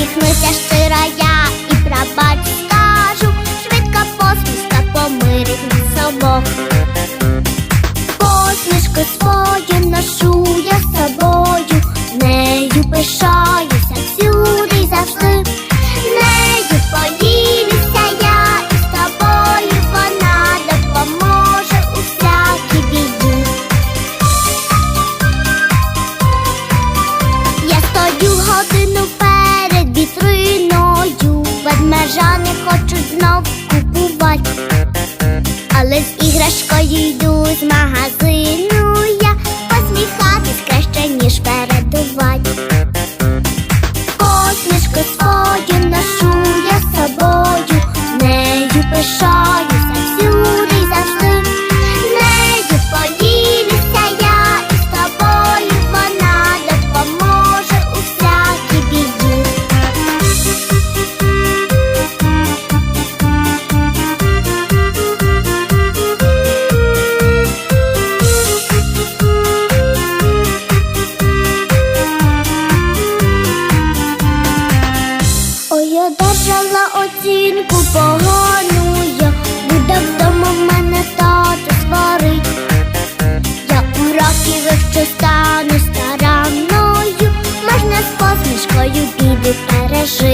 Усміхнуся щира я і прабач скажу, швидко посмішка помирить нас обох. знов купувати, але з іграшкою йду з магазину. оцінку погану я Буде вдома мене тато сварить Я уроки вивчу стану старанною, можна з посмішкою біди пережити.